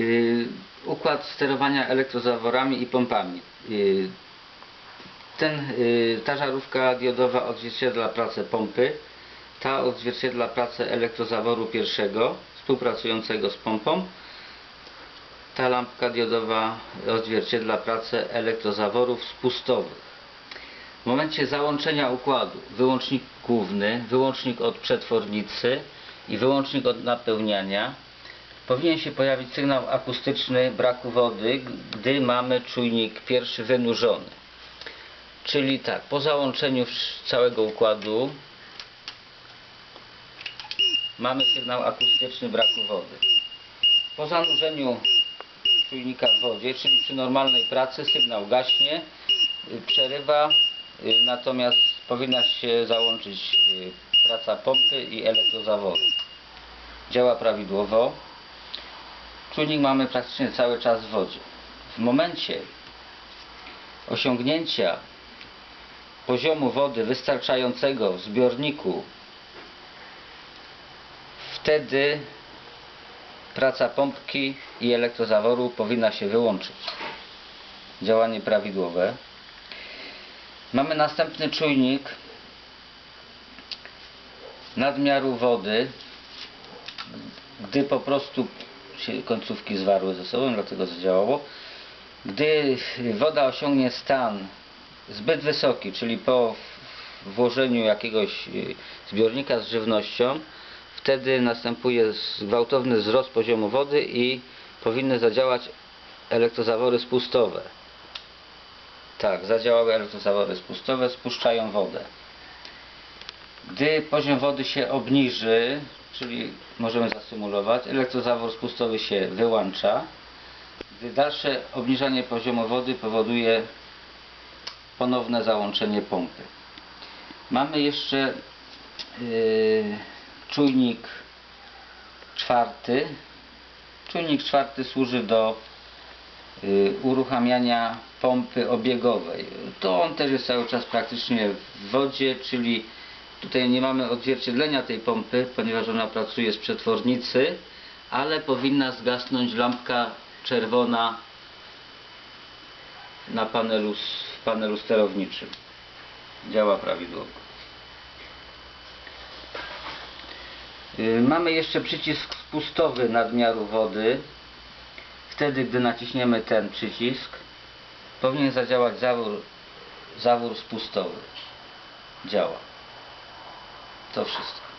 Y, Układ sterowania elektrozaworami i pompami. Y, Ten, y, ta żarówka diodowa odzwierciedla pracę pompy, ta odzwierciedla pracę elektrozaworu pierwszego współpracującego z pompą. Ta lampka diodowa odzwierciedla pracę elektrozaworów spustowych. W momencie załączenia układu wyłącznik główny, wyłącznik od przetwornicy i wyłącznik od napełniania powinien się pojawić sygnał akustyczny braku wody, gdy mamy czujnik pierwszy wynurzony. Czyli tak, po załączeniu całego układu mamy sygnał akustyczny braku wody. Po zanurzeniu czujnika w wodzie, czyli przy normalnej pracy sygnał gaśnie, y, przerywa, y, natomiast powinna się załączyć y, praca pompy i elektrozaworu. Działa prawidłowo. Czujnik mamy praktycznie cały czas w wodzie. W momencie osiągnięcia poziomu wody wystarczającego w zbiorniku wtedy praca pompki i elektrozaworu powinna się wyłączyć. Działanie prawidłowe. Mamy następny czujnik nadmiaru wody, gdy po prostu się końcówki zwarły ze sobą, dlatego zadziałało. Gdy woda osiągnie stan zbyt wysoki, czyli po włożeniu jakiegoś y, zbiornika z żywnością, wtedy następuje gwałtowny wzrost poziomu wody i powinny zadziałać elektrozawory spustowe. Tak, zadziałały elektrozawory spustowe, spuszczają wodę. Gdy poziom wody się obniży, czyli możemy zasymulować, elektrozawór spustowy się wyłącza. Gdy dalsze obniżanie poziomu wody powoduje ponowne załączenie pompy. Mamy jeszcze yy, czujnik czwarty. Czujnik czwarty służy do y, uruchamiania pompy obiegowej. To on też jest cały czas praktycznie w wodzie, czyli tutaj nie mamy odzwierciedlenia tej pompy, ponieważ ona pracuje z przetwornicy, ale powinna zgasnąć lampka czerwona na panelu, panelu sterowniczym. Działa prawidłowo. Y, Mamy jeszcze przycisk spustowy nadmiaru wody. Wtedy, gdy naciśniemy ten przycisk, powinien zadziałać zawór, zawór spustowy. Działa. To wszystko.